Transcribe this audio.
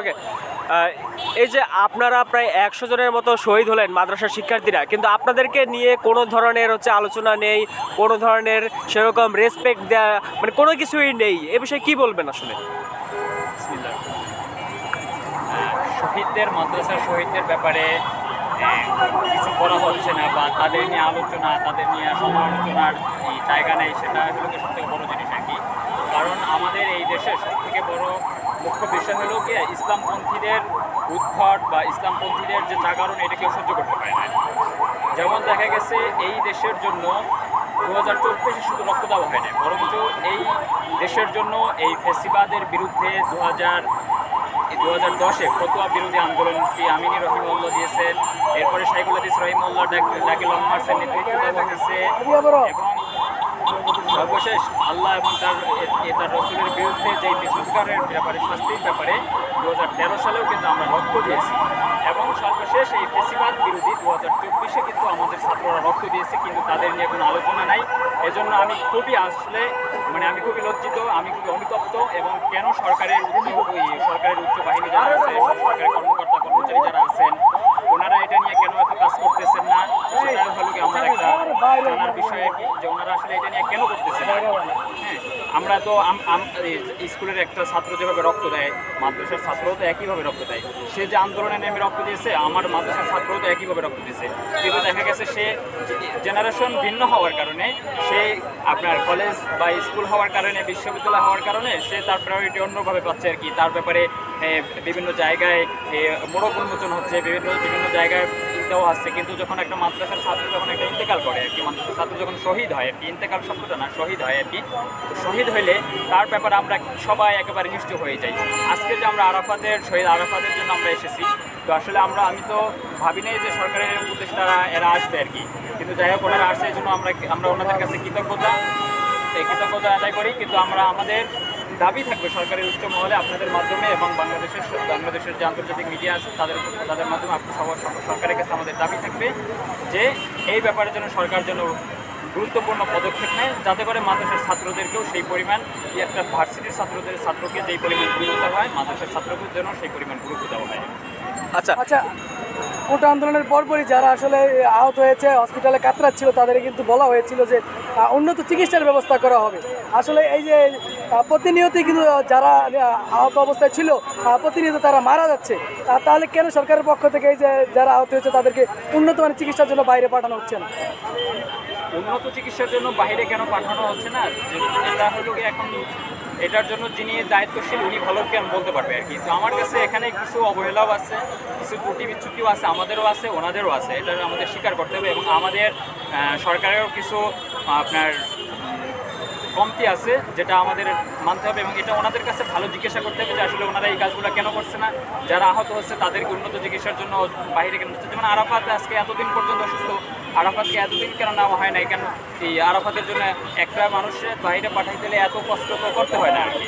ওকে এই যে আপনারা প্রায় একশো জনের মতো শহীদ হলেন মাদ্রাসার শিক্ষার্থীরা, কিন্তু আপনাদেরকে নিয়ে কোনো ধরনের হচ্ছে আলোচনা নেই, কোনো ধরনের সেরকম রেসপেক্ট দেওয়া মানে কোনো কিছুই নেই। এ বিষয়ে কী বলবেন আসলে। শহীদদের, মাদ্রাসার শহীদদের ব্যাপারে কিছু করা হচ্ছে না বা তাদের নিয়ে আলোচনা, তাদের নিয়ে সমালোচনার জায়গা নেই, সেটা হলো কি সবথেকে বড় জিনিস আর কি। কারণ আমাদের এই বড় মুখ্য বিষয় হলো কি ইসলামপন্থীদের উদ্ভট বা ইসলামপন্থীদের যে জাগরণ, এটা কেউ সহ্য করতে পারে না। যেমন দেখা গেছে, এই দেশের জন্য দু হাজার চব্বিশে শুধু রক্ত দেওয়া হয় বরঞ্চ এই দেশের জন্য এই ফেসিবাদের বিরুদ্ধে দু হাজার দু হাজার দশে ফতুয়া বিরোধী আন্দোলনটি আমিনী রহিমউল্লাহ দিয়েছেন, এরপরে শাইকুল হাদিস রহিমউল্লাহ ডাকি লং মার্চের নেতৃত্ব দেওয়া হয়েছে, এবং সর্বশেষ আল্লাহ এবং তার তার রসুলের বিরুদ্ধে যে সংস্কারের ব্যাপারে, শাস্তির ব্যাপারে দু হাজার তেরো সালেও কিন্তু আমরা রক্ত দিয়েছি। এবং সর্বশেষ এই ফেসিবাদ বিরোধী দু হাজার চব্বিশে কিন্তু আমাদের ছাত্ররা রক্ত দিয়েছে, কিন্তু তাদের নিয়ে কোনো আলোচনা নাই। এজন্য আমি খুবই আসলে মানে আমি খুবই লজ্জিত, আমি খুবই অনুতপ্ত এবং কেন সরকারের সরকারের উচ্চ বাহিনী যারা আছে সরকারের কর্মকর্তা, কর্মচারী যারা আছেন, ওনারা এটা নিয়ে কেন এত কাজ করতেছেন না? সেটা হলো কি আমার একটা জানার বিষয়ে কি, যে ওনারা আসলে এটা নিয়ে কেন করতেছেন না হ্যাঁ আমরা তো স্কুলের একটা ছাত্র যেভাবে রক্ত দেয়, মাদ্রাসার ছাত্রও তো একইভাবে রক্ত দেয়। সে যে আন্দোলনে নেমে রক্ত দিয়েছে, আমার মাদ্রাসার ছাত্রও তো একইভাবে রক্ত দিয়েছে। কিন্তু দেখা গেছে সে জেনারেশন ভিন্ন হওয়ার কারণে সে আপনার কলেজ বা স্কুল হওয়ার কারণে, বিশ্ববিদ্যালয় হওয়ার কারণে সে তার প্রায়োরিটি অন্যভাবে পাচ্ছে আর কি। তার ব্যাপারে বিভিন্ন জায়গায় মোড়ক উন্মোচন হচ্ছে, বিভিন্ন বিভিন্ন জায়গায় দেওয়া আসছে কিন্তু যখন একটা মাদ্রাসার ছাত্র যখন একটা ইন্তেকাল করে আর কি, মাদ্রাসার ছাত্র যখন শহীদ হয় আর কি, ইন্তেকাল শব্দটা না, শহীদ হয় আর কি শহীদ হইলে তার ব্যাপারে আমরা সবাই একেবারে নিষ্ঠ হয়ে যাই। আজকে যে আমরা আরাফাতের, শহীদ আরাফাতের জন্য আমরা এসেছি তো আসলে আমরা, আমি তো ভাবি নাই যে সরকারের উপদেষ্টারা এরা আসবে আর কি। কিন্তু যাই হোক, ওনারা আসছে, এই জন্য আমরা আমরা ওনাদের কাছে কৃতজ্ঞতা। এই কৃতজ্ঞতা আদায় করি, কিন্তু আমরা, আমাদের দাবি থাকবে সরকারের উচ্চ মহলে আপনাদের মাধ্যমে এবং বাংলাদেশের বাংলাদেশের যে আন্তর্জাতিক মিডিয়া আছে, তাদের তাদের মাধ্যমে আপনি সবার সব- সরকারের কাছে আমাদের দাবি থাকবে যে, এই ব্যাপারে যেন সরকার যেন গুরুত্বপূর্ণ পদক্ষেপ নেয়। যাতে করে মাদ্রাসার ছাত্রদেরকেও সেই পরিমাণ একটা ভার্সিটির ছাত্রদের ছাত্রকে যেই পরিমাণ গুরুত্ব দেওয়া হয় মাদ্রাসার ছাত্রদের জন্য সেই পরিমাণ গুরুত্ব দেওয়া হয়। আচ্ছা। আচ্ছা কোটা আন্দোলনের পরপরই যারা আসলে আহত হয়েছে হসপিটালে কাতরাচ্ছিল তাদের কিন্তু বলা হয়েছিল যে উন্নত চিকিৎসার ব্যবস্থা করা হবে। আসলে এই যে প্রতিনিয়তই কিন্তু যারা আহত অবস্থায় ছিল প্রতিনিয়ত তারা মারা যাচ্ছে। তাহলে কেন সরকারের পক্ষ থেকে এই যে, যারা আহত হয়েছে, তাদেরকে উন্নত মানের চিকিৎসার জন্য বাইরে পাঠানো হচ্ছে না? উন্নত চিকিৎসার জন্য বাইরে কেন পাঠানো হচ্ছে না? এখন এটার জন্য যিনি দায়িত্বশীল, উনি ভালো কেন বলতে পারবে আর কি। তো আমার কাছে এখানে কিছু অবহেলাও আছে, কিছু ত্রুটি বিচ্ছুতিও আছে, আমাদেরও আছে, ওনাদেরও আছে। এটা আমাদের স্বীকার করতে হবে এবং আমাদের সরকারেরও কিছু আপনার কমতি আছে, যেটা আমাদের মানতে হবে এবং এটা ওনাদের কাছে ভালো জিজ্ঞাসা করতে হবে যে আসলে ওনারা এই কাজগুলো কেন করছে না। যারা আহত হচ্ছে তাদেরকে উন্নত চিকিৎসার জন্য বাইরে কেন হচ্ছে? যেমন আরাফাত আজকে এতদিন পর্যন্ত অসুস্থ। আরাফাতকে এতদিন কেন নেওয়া হয় না কেন এই আরাফাতের জন্য একটা মানুষের বাইরে পাঠাইতে এত কষ্ট করতে হয় না আর কি?